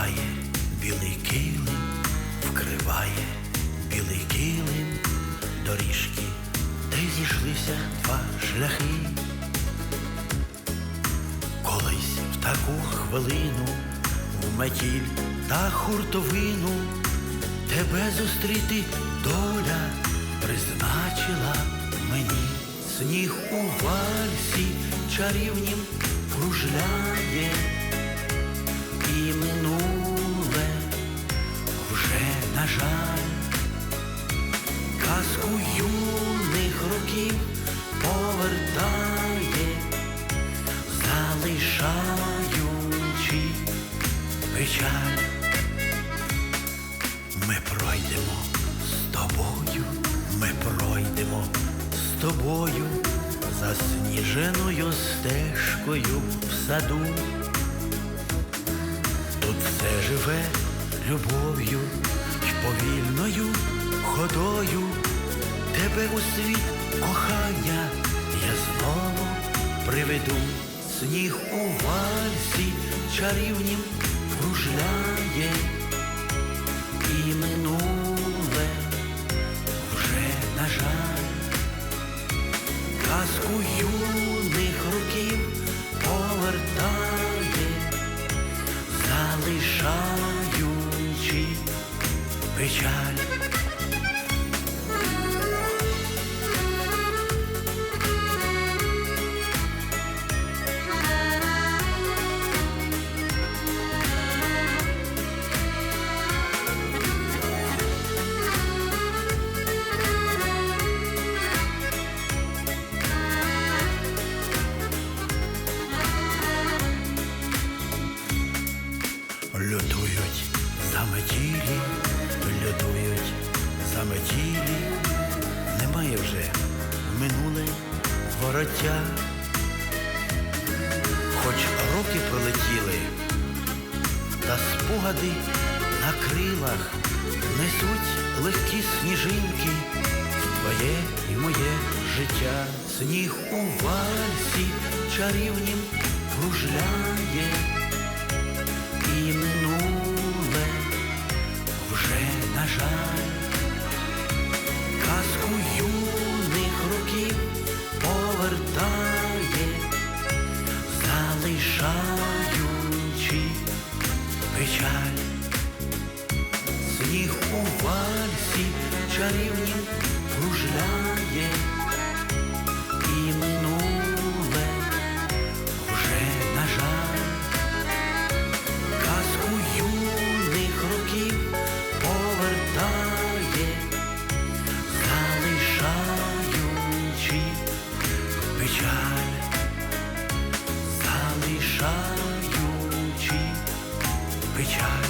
вкриває білий килим, вкриває білий килим доріжки, де зійшлися два шляхи. Колись в таку хвилину в метіль та хуртовину тебе зустріти доля призначила мені сніг у вальсі чарівнім кружляє. Вже на жаль казку юних років повертає, залишаючи печаль. Ми пройдемо з тобою, ми пройдемо з тобою засніженою стежкою в саду. Тут все живе любов'ю й повільною ходою. Тебе у світ кохання я знову приведу. Сніг у вальсі чарівнім кружляє і минуле вже на жаль. Казку юних років повертає залишаючи печаль. Лютують заметілі, лютують заметілі, немає вже минуле вороття. Хоч роки пролетіли, та спогади на крилах несуть легкі сніжинки твоє і моє життя. Сніг у вальсі чарівнім кружляє залишаючи печаль. Сніг у вальсі чарівні кружляє, залишаючи печаль.